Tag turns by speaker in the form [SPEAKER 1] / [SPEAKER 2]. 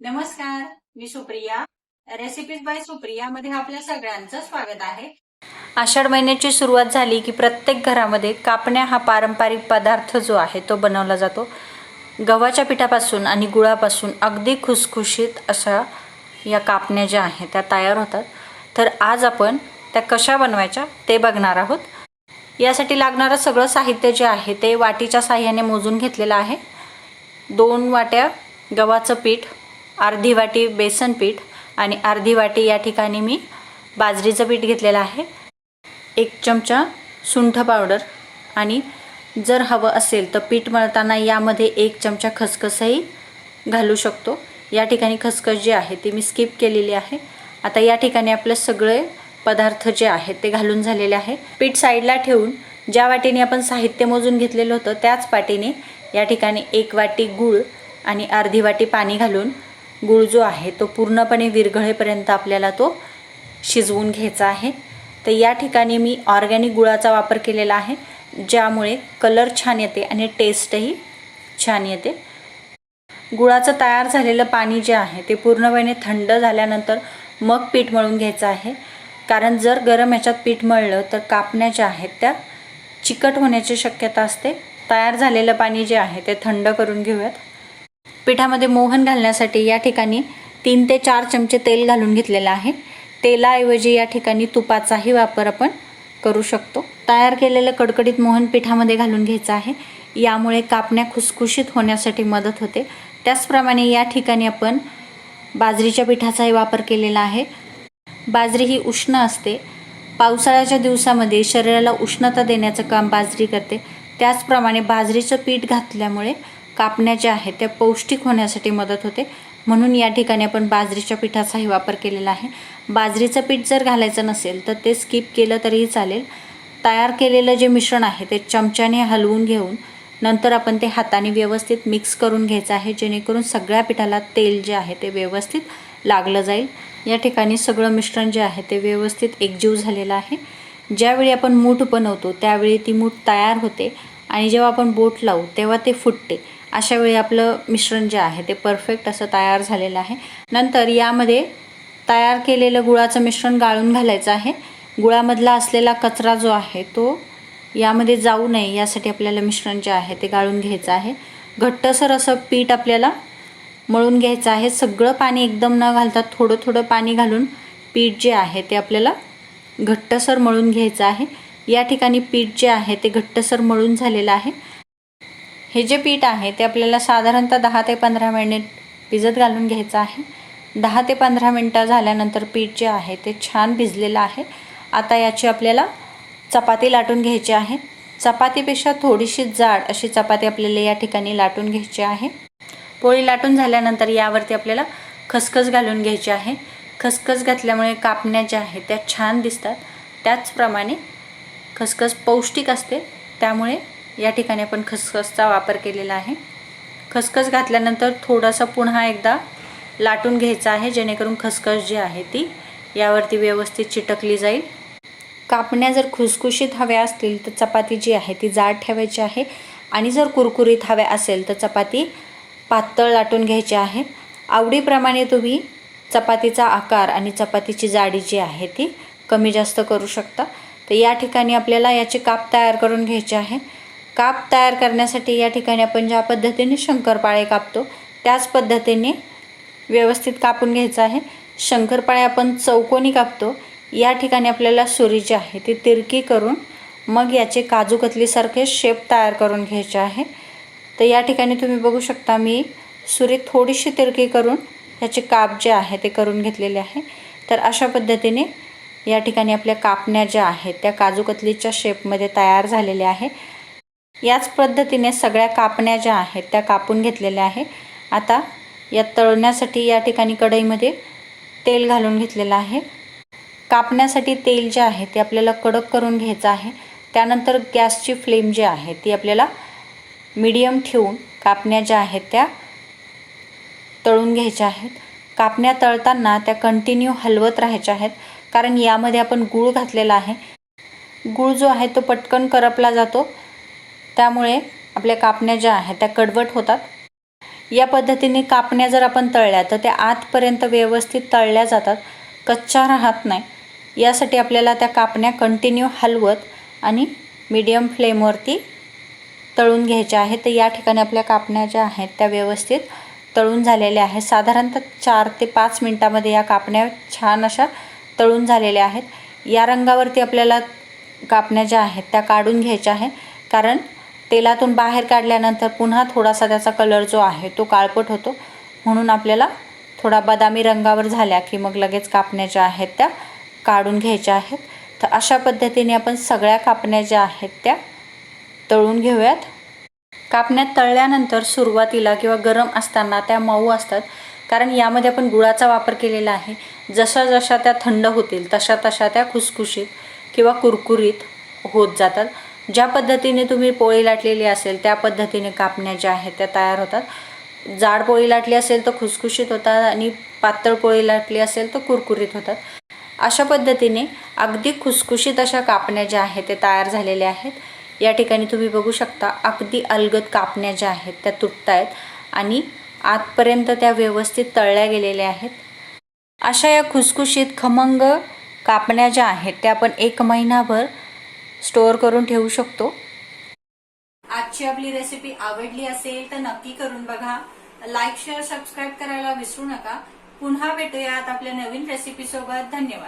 [SPEAKER 1] नमस्कार मी Supriya. Recipes by Supriya मध्ये आपल्या सगळ्यांचं स्वागत आहे.
[SPEAKER 2] आषाढ महिन्याची सुरुवात झाली की प्रत्येक घरामध्ये कापण्या हा पारंपरिक पदार्थ जो आहे तो बनवला जातो. गव्हाच्या पिठापासून आणि गुळापासून अगदी खुसखुशीत अशा या कापण्या ज्या आहेत त्या तयार होतात. तर आज आपण त्या कशा बनवायच्या ते बघणार आहोत. यासाठी लागणारं सगळं साहित्य जे आहे ते वाटीच्या साह्याने मोजून घेतलेलं आहे. दोन वाट्या गव्हाचं पीठ अर्धी वाटी बेसन पीठ आणि अर्धी वाटी या ठिकाणी मी बाजरीचं पीठ घेतलेलं आहे. एक चमचा सुंठ पावडर आणि जर हवं असेल तर पीठ मळताना यामध्ये एक चमचा खसखसही घालू शकतो. या ठिकाणी खसखस जी आहे ती मी स्किप केलेली आहे. आता या ठिकाणी आपले सगळे पदार्थ जे आहेत ते घालून झालेले आहे. पीठ साईडला ठेवून ज्या वाटीने आपण साहित्य मोजून घेतलेलं होतं त्याच वाटीने या ठिकाणी एक वाटी गूळ आणि अर्धी वाटी पाणी घालून गूळ जो आहे तो पूर्णपणे विरघळेपर्यंत आपल्याला तो शिजवून घ्यायचा आहे. तर या ठिकाणी मी ऑर्गॅनिक गुळाचा वापर केलेला आहे ज्यामुळे कलर छान येते आणि टेस्टही छान येते. गुळाचं तयार झालेलं पाणी जे आहे ते पूर्णपणे थंड झाल्यानंतर मग पीठ मळून घ्यायचं आहे. कारण जर गरम ह्याच्यात पीठ मळलं तर कापण्या ज्या आहेत त्या चिकट होण्याची शक्यता असते. तयार झालेलं पाणी जे आहे ते थंड करून घेऊयात. पिठामध्ये मोहन घालण्यासाठी या ठिकाणी तीन ते चार चमचे तेल घालून घेतलेलं आहे. तेलाऐवजी या ठिकाणी तुपाचाही वापर आपण करू शकतो. तयार केलेलं कडकडीत मोहन पिठामध्ये घालून घ्यायचं आहे. यामुळे कापण्या खुसखुशीत होण्यासाठी मदत होते. त्याचप्रमाणे या ठिकाणी आपण बाजरीच्या पिठाचाही वापर केलेला आहे. बाजरी ही उष्ण असते. पावसाळ्याच्या दिवसामध्ये शरीराला उष्णता देण्याचं काम बाजरी करते. त्याचप्रमाणे बाजरीचं पीठ घातल्यामुळे कापण्या ज्या आहेत त्या पौष्टिक होण्यासाठी मदत होते. म्हणून या ठिकाणी आपण बाजरीच्या पिठाचाही वापर केलेला आहे. बाजरीचं पीठ जर घालायचं नसेल तर ते स्किप केलं तरीही चालेल. तयार केलेलं जे मिश्रण आहे ते चमच्याने हलवून घेऊन नंतर आपण ते हाताने व्यवस्थित मिक्स करून घ्यायचं आहे. जेणेकरून सगळ्या पिठाला तेल जे आहे ते व्यवस्थित लागलं जाईल. या ठिकाणी सगळं मिश्रण जे आहे ते व्यवस्थित एकजीव झालेलं आहे. ज्यावेळी आपण मूठ बनवतो त्यावेळी ती मूठ तयार होते. आणि जेव्हा आपण बोट लावू तेव्हा ते फुटते. अशा वेळी आपलं मिश्रण जे आहे ते परफेक्ट असं तयार झालेलं आहे. नंतर यामध्ये तयार केलेलं गुळाचं मिश्रण गाळून घालायचं आहे. गुळामधला असलेला कचरा जो आहे तो यामध्ये जाऊ नये. यासाठी आपल्याला मिश्रण जे आहे ते गाळून घ्यायचं आहे. घट्टसर असं पीठ आपल्याला मळून घ्यायचं आहे. सगळं पाणी एकदम न घालता थोडं थोडं पाणी घालून पीठ जे आहे ते आपल्याला घट्टसर मळून घ्यायचं आहे. या ठिकाणी पीठ जे आहे ते घट्टसर मळून झालेलं आहे. हे जे पीठ आहे ते आपल्याला साधारणतः दहा ते पंधरा मिनिट भिजत घालून घ्यायचं आहे. दहा ते पंधरा मिनटं झाल्यानंतर पीठ जे आहे ते छान भिजलेलं आहे. आता याची आपल्याला चपाती लाटून घ्यायची आहे. चपातीपेक्षा थोडीशी जाड अशी चपाती आपल्याला या ठिकाणी लाटून घ्यायची आहे. पोळी लाटून झाल्यानंतर यावरती आपल्याला खसखस घालून घ्यायची आहे. खसखस घातल्यामुळे कापण्या ज्या आहेत त्या छान दिसतात. त्याचप्रमाणे खसखस पौष्टिक असते. त्यामुळे या ठिकाणी आपण खसखसचा वापर केलेला आहे. खसखस घातल्यानंतर थोडासा पुन्हा एकदा लाटून घ्यायचा आहे जेणेकरून खसखस जी आहे ती यावरती व्यवस्थित चिटकली जाईल. कापण्या जर खुसखुशीत हव्या असतील तर चपाती जी आहे ती जाड ठेवायची आहे आणि जर कुरकुरीत हव्या असेल तर चपाती पातळ लाटून घ्यायची आहे. आवडीप्रमाणे तुम्ही चपातीचा आकार आणि चपातीची जाडी जी आहे ती कमी जास्त करू शकता. तर या ठिकाणी आपल्याला याचे काप तयार करून घ्यायचे आहे. काप तयार करण्यासाठी या ठिकाणी आपण ज्या पद्धतीने शंकरपाळे कापतो त्याच पद्धतीने व्यवस्थित कापून घ्यायचं आहे. शंकरपाळे आपण चौकोनी कापतो. या ठिकाणी आपल्याला सुरी जी आहे ती तिरकी करून मग याचे काजू कतलीसारखे शेप तयार करून घ्यायचे आहे. तर या ठिकाणी तुम्ही बघू शकता मी सुरी थोडीशी तिरकी करून ह्याचे काप जे आहे ते करून घेतलेले आहे. तर अशा पद्धतीने या ठिकाणी आपल्या कापण्या ज्या आहेत त्या काजू कतलीच्या शेपमध्ये तयार झालेल्या आहे. याच पद्धतीने सगळ्या कापण्या ज्या आहेत त्या कापून घेतलेल्या आहे आता या तळण्यासाठी या ठिकाणी कढईमध्ये तेल घालून घेतलेलं आहे. कापण्यासाठी तेल जे आहे ते आपल्याला कडक करून घ्यायचं आहे. त्यानंतर गॅसची फ्लेम जी आहे ती आपल्याला मीडियम ठेवून कापण्या ज्या आहेत त्या तळून घ्यायच्या आहेत. कापण्या तळताना त्या कंटिन्यू हलवत राहायच्या आहेत कारण यामध्ये आपण गूळ घातलेला आहे. गूळ जो आहे तो पटकन करपला जातो. त्यामुळे आपल्या कापण्या ज्या आहेत त्या कडवट होतात. या पद्धतीने कापण्या जर आपण तळल्या तर त्या आतपर्यंत व्यवस्थित तळल्या जातात. कच्च्या राहत नाही. यासाठी आपल्याला त्या कापण्या कंटिन्यू हलवत आणि मीडियम फ्लेमवरती तळून घ्यायच्या आहेत. तर या ठिकाणी आपल्या कापण्या ज्या आहेत त्या व्यवस्थित तळून झालेल्या आहेत. साधारणतः चार ते पाच मिनटामध्ये या कापण्या छान अशा तळून झालेल्या आहेत. या रंगावरती आपल्याला कापण्या ज्या आहेत त्या काढून घ्यायच्या आहेत. कारण तेलातून बाहेर काढल्यानंतर पुन्हा थोडासा त्याचा कलर जो आहे तो काळपट होतो. म्हणून आपल्याला थोडा बदामी रंगावर झाल्या की मग लगेच कापण्या ज्या आहेत त्या काढून घ्यायच्या आहेत. तर अशा पद्धतीने आपण सगळ्या कापण्या ज्या आहेत त्या तळून घेऊयात. कापण्यात तळल्यानंतर सुरुवातीला किंवा गरम असताना त्या मऊ असतात. कारण यामध्ये आपण गुळाचा वापर केलेला आहे. जशा जशा त्या थंड होतील तशा तशा त्या खुसखुशीत किंवा कुरकुरीत होत जातात. ज्या पद्धतीने तुम्ही पोळी लाटलेली असेल त्या पद्धतीने कापण्या ज्या आहेत त्या तयार होतात. जाड पोळी लाटली असेल तर खुसखुशीत होतात आणि पातळ पोळी लाटली असेल तर कुरकुरीत होतात. अशा पद्धतीने अगदी खुसखुशीत अशा कापण्या ज्या आहेत ते तयार झालेल्या आहेत. या ठिकाणी तुम्ही बघू शकता अगदी अलगद कापण्या ज्या आहेत त्या तुटत आहेत आणि आतपर्यंत त्या व्यवस्थित तळल्या गेलेल्या आहेत. अशा या खुसखुशीत खमंग कापण्या ज्या आहेत त्या आपण एक महिनाभर स्टोअर करून ठेवू शकतो.
[SPEAKER 1] आजची आपली रेसिपी आवडली असेल तर नक्की करून बघा. लाईक शेअर सबस्क्राईब करायला विसरू नका. पुन्हा भेटूयात आपल्या नवीन रेसिपी सोबत. धन्यवाद.